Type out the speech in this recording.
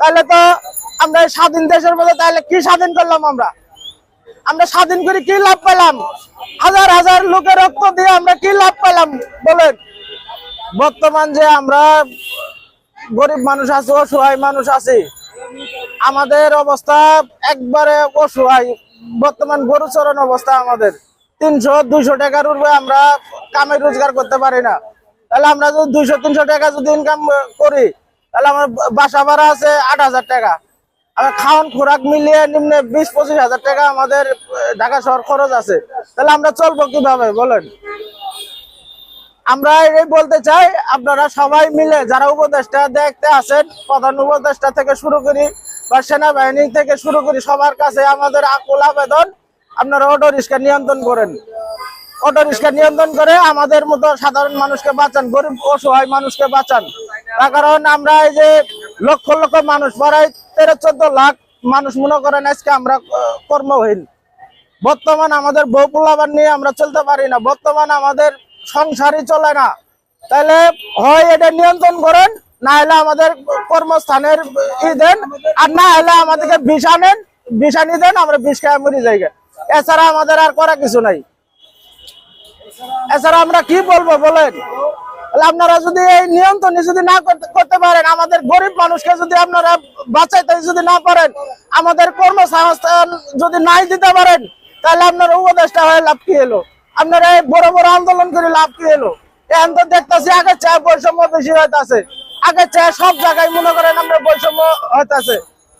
তাহলে তো আমরা স্বাধীন দেশের মধ্যে তাহলে কি স্বাধীন করলাম আমরা? আমরা স্বাধীন করে কি লাভ পেলাম? হাজার হাজার লোকের রক্ত দিয়ে আমরা কি লাভ পেলাম? বলেন। বর্তমান যে আমরা গরিব মানুষ আছি, অসহায় মানুষ আছি, আমাদের অবস্থা একবারে অসহায়। বর্তমান গরু চরণ অবস্থা আমাদের। তিনশো, দুইশো টাকার উপরে আমরা কামে রোজগার করতে পারি না। তাহলে আমরা যদি দুইশো, তিনশো টাকা যদি ইনকাম করি তাহলে আমার বাসা ভাড়া আছে আট হাজার টাকা। আর খাওয়ান খোরাক মিলিয়ে নিম্নে বিশ, পঁচিশ হাজার টাকা আমাদের ঢাকা শহর খরচ আছে। তাহলে আমরা চলবো কীভাবে, বলেন? আমরা এই বলতে চাই, আপনারা সবাই মিলে যারা উপদেষ্টা দেখতে আছেন, প্রধান উপদেষ্টা থেকে শুরু করি বা সেনাবাহিনী থেকে শুরু করি, সবার কাছে আমাদের আকুল আবেদন, আপনারা অটো রিক্সা নিয়ন্ত্রণ করেন। অটো রিক্সা নিয়ন্ত্রণ করে আমাদের মতো সাধারণ মানুষকে বাঁচান, গরিব, অসহায় মানুষকে বাঁচান। তার কারণ আমরা এই যে লক্ষ লক্ষ মানুষ, প্রায় তেরো চোদ্দ লাখ মানুষ মনে করেন আজকে আমরা কর্মহীন। বর্তমান আমাদের বউ পোলাবার নিয়ে আমরা চলতে পারি না, বর্তমান আমাদের সংসারই চলে না। তাহলে হয় এটা নিয়ন্ত্রণ করেন, না হলে আমাদের কর্মস্থানের ই দেন, আর না হলে আমাদেরকে বিষ আনেন, বিষ আনি দেন, আমরা বিষ খেয়ে মরি যাই এছাড়া আমাদের আর করা কিছু নাই। এছাড়া আমরা কি বলব বলেন? আপনারা যদি এই নিয়ন্ত্রণ যদি না করতে- পারেন, আমাদের গরিব মানুষকে যদি আপনারা বাঁচাইতে যদি না পারেন, আমাদের কর্মসংস্থান যদি নাই দিতে পারেন, তাহলে আপনার উপদেশটা হয়ে লাভ কি এলো আপনারা এই বড় বড় আন্দোলন করে লাভ কি এলো এখন তো দেখতেছি আগে চায় বৈষম্য বেশি হইতাছে। আগে চেয়ে সব জায়গায় মনে করেন আমরা বৈষম্য হইতাছে।